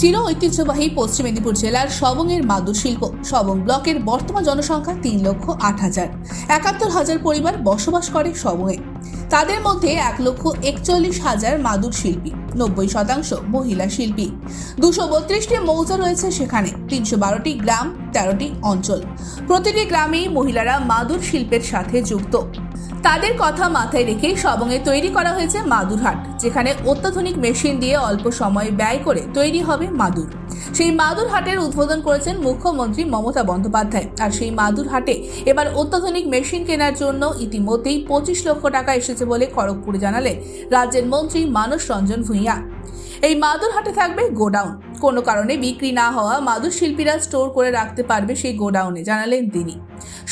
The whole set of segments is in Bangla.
চির ঐতিহ্যবাহী পশ্চিম মেদিনীপুর জেলার সবংয়ের মাদুর শিল্প সবং ব্লকের বর্তমান জনসংখ্যা তিন লক্ষ আট হাজার। একাত্তর হাজার পরিবার বসবাস করে সবংয়ে। তাদের মধ্যে এক লক্ষ একচল্লিশ হাজার মাদুর শিল্পী নব্বই শতাংশ মহিলা শিল্পী। দুশো বত্রিশটি মৌজা রয়েছে সেখানে, তিনশো বারোটি গ্রাম, তেরোটি অঞ্চল। প্রতিটি গ্রামেই মহিলারা মাদুর শিল্পের সাথে যুক্ত। তাদের কথা মাথায় রেখে সবংয়ে তৈরি করা হয়েছে মাদুরহাট যেখানে অত্যাধুনিক মেশিন দিয়ে অল্প সময় ব্যয় করে তৈরি হবে মাদুর। সেই মাদুর হাটের উদ্বোধন করেছেন মুখ্যমন্ত্রী মমতা বন্দ্যোপাধ্যায়। আর সেই মাদুর হাটে এবার অত্যাধুনিক মেশিন কেনার জন্য ইতিমধ্যেই পঁচিশ লক্ষ টাকা এসেছে বলে খড়গপুরে জানালেন রাজ্যের মন্ত্রী মানস রঞ্জন ভূঁইয়া। এই মাদুর হাটে থাকবে গোডাউন কোনো কারণে বিক্রি না হওয়া মাদুর শিল্পীরা স্টোর করে রাখতে পারবে সেই গোডাউনে, জানালেন তিনি।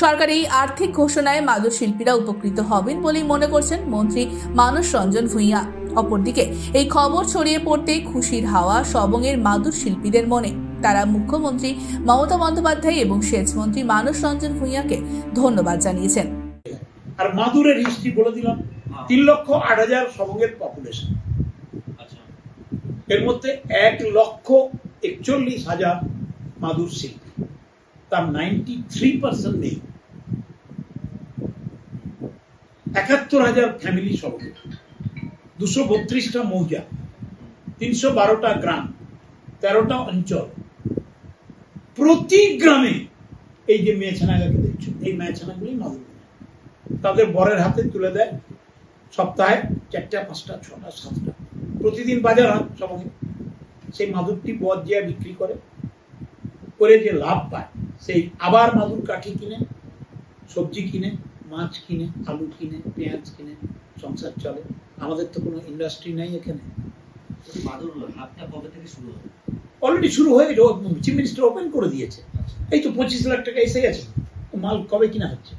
সরকার এই আর্থিক ঘোষণায় মাদুর শিল্পীরা উপকৃত হবেন বলেই মনে করছেন মন্ত্রী মানস রঞ্জন ভূঁইয়া। অপরদিকে, এই খবর ছড়িয়ে পড়তেই খুশির হাওয়া সবংয়ের মাদুর শিল্পীদের মনে। তারা মুখ্যমন্ত্রী মমতা বন্দ্যোপাধ্যায় এবং সেচ মন্ত্রী মানস রঞ্জন ভূঁইয়াকে ধন্যবাদ জানিয়েছেন। আর মাদুরের হিস্ট্রি বলে দিলাম, তিন লক্ষ আট হাজার সবঙ্গের পপুলেশন এর মধ্যে এক লক্ষ একচল্লিশ হাজার মাদুর শিল্পী। তার নাইনটি থ্রি পার্সেন্ট নেই। একাত্তর হাজার ফ্যামিলি সবঙ্গে দুশো বত্রিশটা মৌজা। তিনশো বারোটা গ্রাম। তেরোটা অঞ্চল। প্রতি গ্রামে এই যে মেয়েছানাগুলো দেখছ, এই মেয়েছানাগুলি মাদুর। তাদের বরের হাতে তুলে দেয়। সপ্তাহে চারটা, পাঁচটা, ছটা, সাতটা। প্রতিদিন বাজার হয় সবাই সেই মাদুরটি বর যে বিক্রি করে করে যে লাভ পায় সেই আবার মাদুর কাঠি কিনে সবজি কিনে মাছ কিনে আলু কিনে পেঁয়াজ কিনে সংসার চলে। আমাদের তো কোনো ইন্ডাস্ট্রি নাই এখানে। অলরেডি শুরু হয়ে গেছে। চিফ মিনিস্টার ওপেন করে দিয়েছে। এই তো পঁচিশ লাখ টাকা এসে গেছে। মাল কবে কিনা হচ্ছে.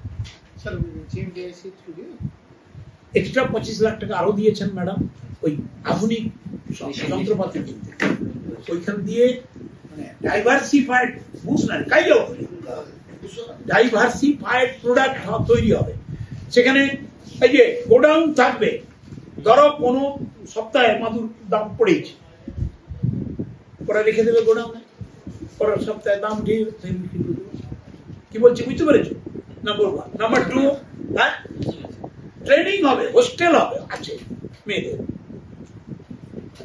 এক্সট্রা পঁচিশ লাখ টাকা আরও দিয়েছেন ম্যাডাম ওই আধুনিক যন্ত্রপাতি কিনতে ওইখান দিয়ে মানে ডাইভার্সিফাইড বুঝ না কাই ডাইভার্সিফাইড প্রোডাক্ট তৈরি হবে। সেখানে এই যে গোডাউন থাকবে, ধরো কোনো সপ্তাহে মাদুর দাম পড়েছে। ওরা রেখে দেবে গোডাউনে। পরের সপ্তাহে দাম দেবে। কি বলছি, বুঝতে পেরেছ? নাম্বার ওয়ান নাম্বার টু হ্যাঁ? ট্রেনিং হবে হোস্টেল হবে, আছে, মেয়েদের।